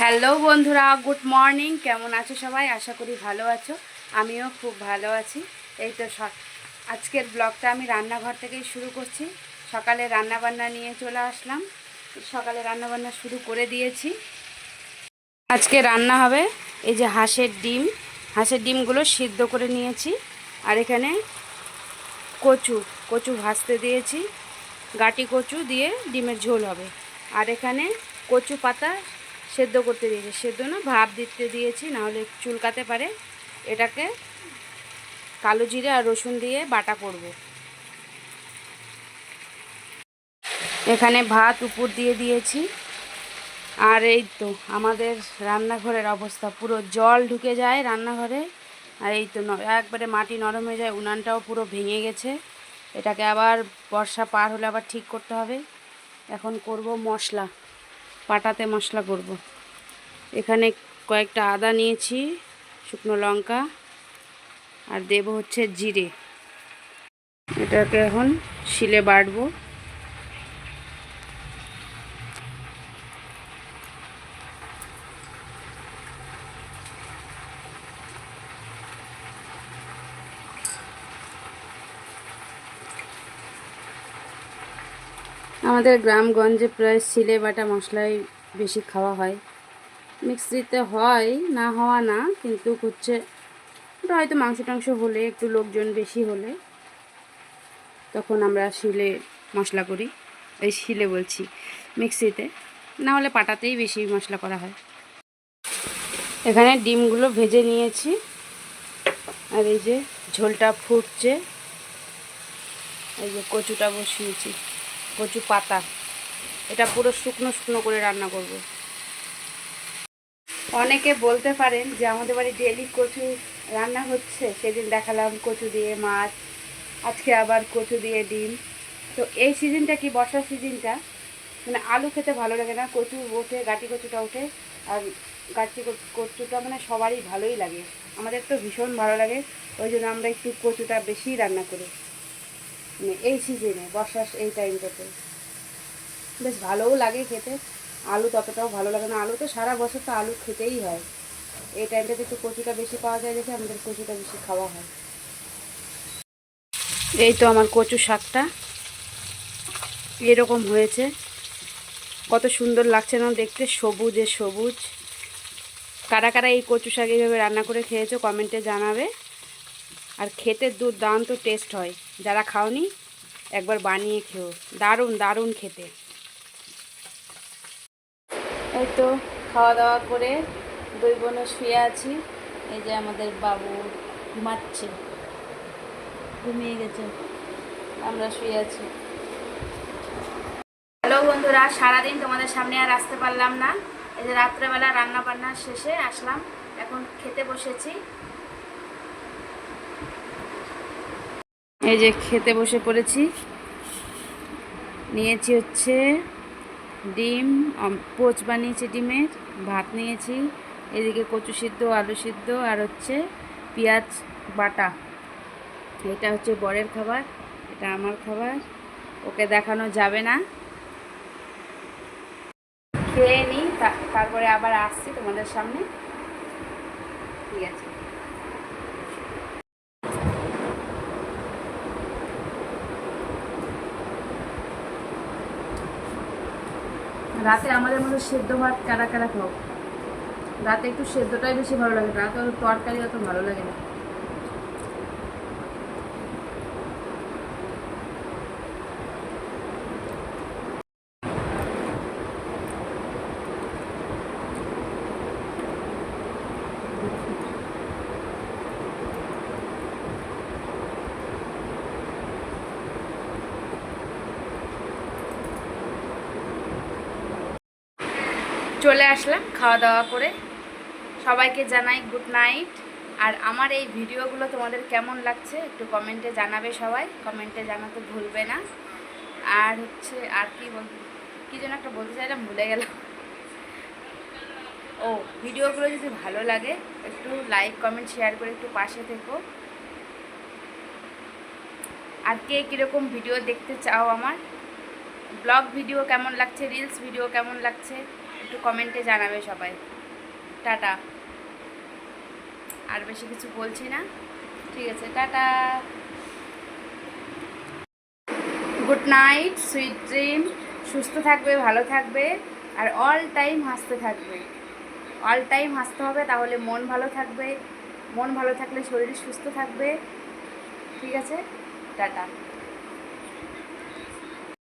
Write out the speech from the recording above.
Hello বন্ধুরা, good morning. কেমন আছো সবাই? আশা করি ভালো আছো। আমিও খুব ভালো আছি। এই তো আজকের ব্লগটা আমি রান্নাঘর থেকেই শুরু করছি। সকালে রান্নাবান্না নিয়ে চলে আসলাম। সকালে রান্নাবান্না শুরু করে দিয়েছি। আজকে রান্না হবে এই যে হাঁসের ডিম। হাঁসের ডিমগুলো সিদ্ধ করে নিয়েছি। আর এখানে কচু কচু ভাজতে দিয়েছি। গাটি কচু দিয়ে ডিমের ঝোল হবে। আর এখানে কচু পাতা সেদ্ধ করতে দিয়েছি। সেদ্ধ না, ভাপ দিতে দিয়েছি, নাহলে চুলকাতে পারে। এটাকে কালো জিরে আর রসুন দিয়ে বাটা করব। এখানে ভাত উপর দিয়ে দিয়েছি। আর এই তো আমাদের রান্নাঘরের অবস্থা, পুরো জল ঢুকে যায় রান্নাঘরে। আর এই তো একবারে মাটি নরম হয়ে যায়, উনানটাও পুরো ভেঙে গেছে। এটাকে আবার বর্ষা পার হলে আবার ঠিক করতে হবে। এখন করব মশলা। পাটাতে মশলা করব। এখানে কয়েকটা আদা নিয়েছি, শুকনো লঙ্কা, আর দেব হচ্ছে জিরে এটাকে এখন শিলে বাটবো আমাদের গ্রামগঞ্জে প্রায় সিলে বাটা মশলাই বেশি খাওয়া হয়। মিক্সিতে হয়, না হওয়া না, কিন্তু হচ্ছে ওটা হয়তো মাংস টাংস হলে, একটু লোকজন বেশি হলে, তখন আমরা শিলে মশলা করি। এই শিলে বলছি, মিক্সিতে। না হলে পাটাতেই বেশি মশলা করা হয়। এখানে ডিমগুলো ভেজে নিয়েছি। আর এই যে ঝোলটা ফুটছে। এই যে কচুটা বসিয়েছি। কচু পাতা। এটা পুরো শুকনো শুকনো করে রান্না করব। অনেকে বলতে পারেন যে আমাদের বাড়ি ডেলি কচু রান্না হচ্ছে। সেদিন দেখালাম কচু দিয়ে মাছ, আজকে আবার কচু দিয়ে ডিম। তো এই সিজনটা কি বর্ষার সিজনটা? মানে আলু খেতে ভালো লাগে না, কচু ওঠে, গাটি কচুটা ওঠে, আর গাটি কচুটা মানে সবারই ভালোই লাগে। আমাদের তো ভীষণ ভালো লাগে, ওই জন্য আমরা একটু কচুটা বেশি রান্না করি। মানে এই সিজনে বর্ষার এই টাইমটাতে বেশ ভালোও লাগে খেতে। আলু ততটাও ভালো লাগে না। আলু তো সারা বছর তো আলু খেতেই হয়। এই টাইমটাতে একটু কচুটা বেশি পাওয়া যায় দেখে আমাদের কচুটা বেশি খাওয়া হয়। এই তো আমার কচু শাকটা। এরকম হয়েছে। কত সুন্দর লাগছে না দেখতে। সবুজে সবুজ। কারা কারা এই কচু শাক এইভাবে রান্না করে খেয়েছো কমেন্টে জানাবে। আর খেতে দুর্দান্ত টেস্ট হয়। যারা খাওনি, একবার বানিয়ে খেও। দারুণ দারুণ খেতে। এই তো খাওয়া দাওয়া করে দুই বোনে শুয়ে আছি। এই যে আমাদের বাবু ঘুমাচ্ছে। ঘুমিয়ে গেছে। আমরা শুয়ে আছি। হ্যালো বন্ধুরা, সারাদিন তোমাদের সামনে আর আসতে পারলাম না। এই যে রাত্রেবেলা রান্না বান্না শেষে আসলাম। এখন খেতে বসেছি। এই যে খেতে বসে পড়েছি। নিয়েছি হচ্ছে ডিম পোচ বানিয়েছি ডিমের, ভাত নিয়েছি। এদিকে কচু সিদ্ধ, আলু সিদ্ধ আর হচ্ছে পেঁয়াজ বাটা। এটা হচ্ছে বরের খাবার, এটা আমার খাবার। ওকে দেখানো যাবে না। খেয়ে নিই তারপরে আবার আসছি তোমাদের সামনে। ঠিক আছে। রাতে আমাদের মধ্যে সেদ্ধ ভাত কারা কারা খাও? রাতে একটু সেদ্ধটাই বেশি ভালো লাগে, রাতে তরকারি অত ভালো লাগে না। চলে আসলাম খাওয়া দাওয়া করে। সবাইকে জানাই গুড নাইট আর আমার এই ভিডিওগুলো তোমাদের কেমন লাগছে একটু কমেন্টে জানাবে সবাই। কমেন্টে জানাতে ভুলবে না। আর হচ্ছে, আর কি বল, কী যেন একটা বলতে চাইলাম, ভুলে গেলাম। ও, ভিডিওগুলো যদি ভালো লাগে, একটু লাইক কমেন্ট শেয়ার করে একটু পাশে থেকো। আর কে কীরকম ভিডিও দেখতে চাও আমার? ব্লগ ভিডিও কেমন লাগছে রিলস ভিডিও কেমন লাগছে? একটু কমেন্টে জানাবে সবাই। টাটা। আর বেশি কিছু বলছি না। ঠিক আছে, tata. Good night, sweet dream. সুস্থ থাকবে, ভালো থাকবে, আর অল টাইম হাসতে থাকবে। অল টাইম হাসতে হবে, তাহলে মন ভালো থাকবে। মন ভালো থাকলে শরীর সুস্থ থাকবে। ঠিক আছে? টাটা।